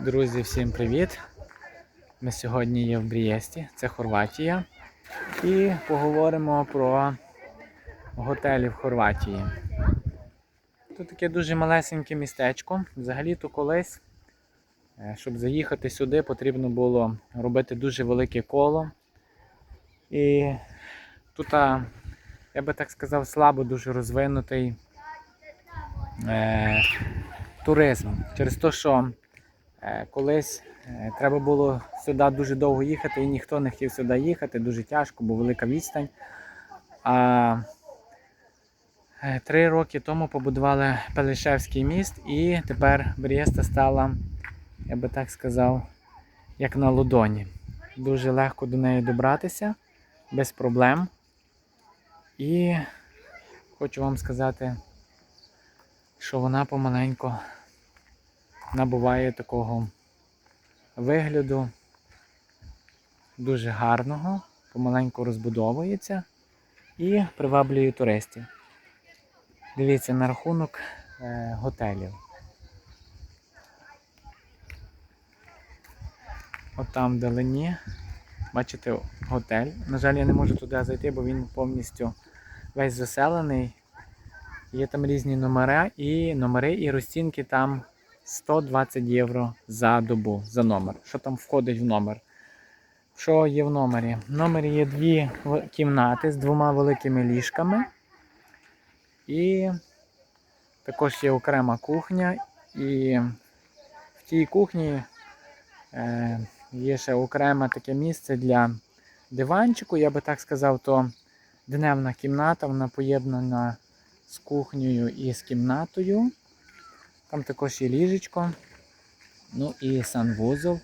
Друзі, всім привіт! Ми сьогодні є в Брієсті, це Хорватія. І поговоримо про готелі в Хорватії. Тут таке дуже малесеньке містечко. Взагалі-то колись, е, щоб заїхати сюди, потрібно було робити дуже велике коло. І тут, я би так сказав, слабо дуже розвинутий е, туризм. Через те, що Колись е, треба було сюди дуже довго їхати, і ніхто не хотів сюди їхати, дуже тяжко, бо велика відстань. А е, три роки тому побудували Пелешевський міст, і тепер Брієста стала, я би так сказав, як на ладоні. Дуже легко до неї добратися, без проблем. І хочу вам сказати, що вона помаленьку набуває такого вигляду дуже гарного, помаленьку розбудовується і приваблює туристів. Дивіться на рахунок е, готелів. От там вдалині, бачите, готель. На жаль, я не можу туди зайти, бо він повністю весь заселений. Є там різні номери і номери і розцінки там 120 євро за добу за номер. Що там входить в номер? Що є в номері? В номері є дві кімнати з двома великими ліжками. І також є окрема кухня. І в тій кухні е, є ще окреме таке місце для диванчику. Я би так сказав, то дневна кімната, вона поєднана з кухнею і з кімнатою. Там також є ліжечко, ну і санвузол.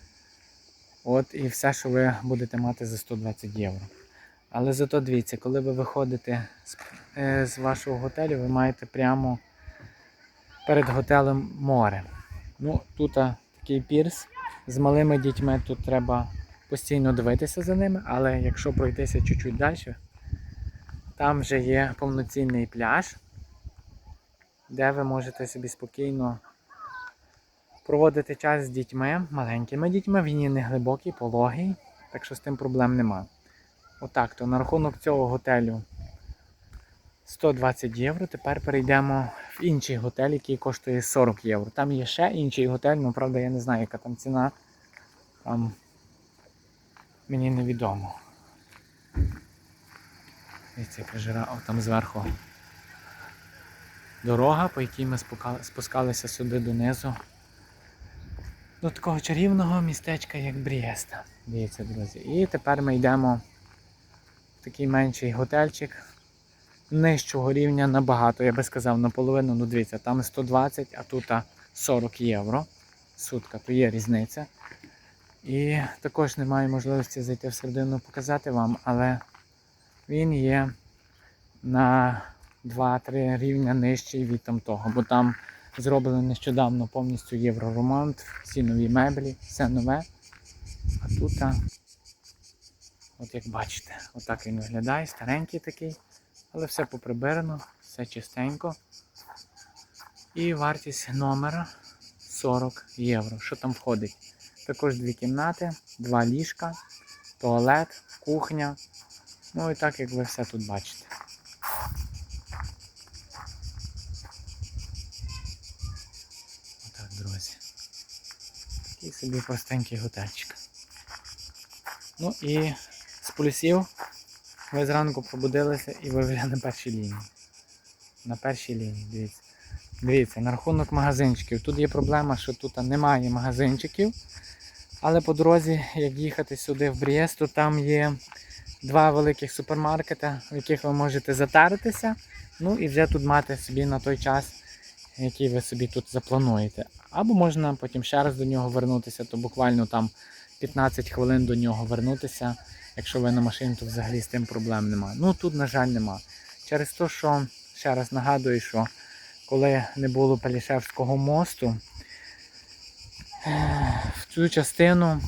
От і все, що ви будете мати за 120 євро. Але зато дивіться, коли ви виходите з, е, з вашого готелю, ви маєте прямо перед готелем море. Ну, тут такий пірс з малими дітьми, тут треба постійно дивитися за ними, але якщо пройтися чуть-чуть далі, там вже є повноцінний пляж де ви можете собі спокійно проводити час з дітьми, маленькими дітьми. Він є не глибокий, пологий, так що з тим проблем нема. Отак, то на рахунок цього готелю 120 євро. Тепер перейдемо в інший готель, який коштує 40 євро. Там є ще інший готель, ну правда я не знаю, яка там ціна. Там мені невідомо. Дивіться, яка о, там зверху дорога, по якій ми спускалися сюди донизу. До такого чарівного містечка, як Брієста. Дивіться, друзі. І тепер ми йдемо в такий менший готельчик. Нижчого рівня набагато, я би сказав, наполовину, ну дивіться, там 120, а тут 40 євро. Сутка, то є різниця. І також немає можливості зайти всередину показати вам, але він є на 2-3 рівня нижчий від там того, бо там зроблено нещодавно повністю євроремонт, всі нові меблі, все нове. А тут, от як бачите, отак він виглядає, старенький такий, але все поприбирано, все чистенько. І вартість номера 40 євро. Що там входить? Також дві кімнати, два ліжка, туалет, кухня. Ну і так як ви все тут бачите. Отак, друзі. Такий собі простенький готельчик. Ну і з плюсів ви зранку пробудилися і ви вже на першій лінії. На першій лінії, дивіться. Дивіться, на рахунок магазинчиків. Тут є проблема, що тут немає магазинчиків. Але по дорозі, як їхати сюди в Брієсту, там є два великих супермаркети, в яких ви можете затаритися. Ну і вже тут мати собі на той час, який ви собі тут заплануєте. Або можна потім ще раз до нього вернутися, то буквально там 15 хвилин до нього вернутися. Якщо ви на машині, то взагалі з тим проблем немає. Ну тут, на жаль, нема. Через те, що ще раз нагадую, що коли не було Пелішевського мосту, в цю частину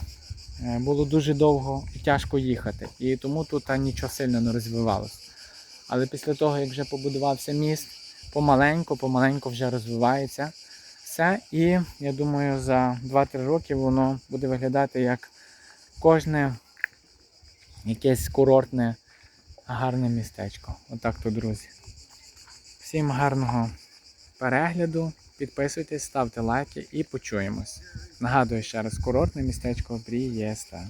е, було дуже довго і тяжко їхати. І тому тут нічого сильно не розвивалося. Але після того, як вже побудувався міст, помаленьку, помаленьку вже розвивається. Все. І я думаю, за 2-3 роки воно буде виглядати як кожне якесь курортне гарне містечко. Отак то, друзі. Всім гарного перегляду. Підписуйтесь, ставте лайки і почуємось. Нагадую ще раз, курортне містечко Брієста.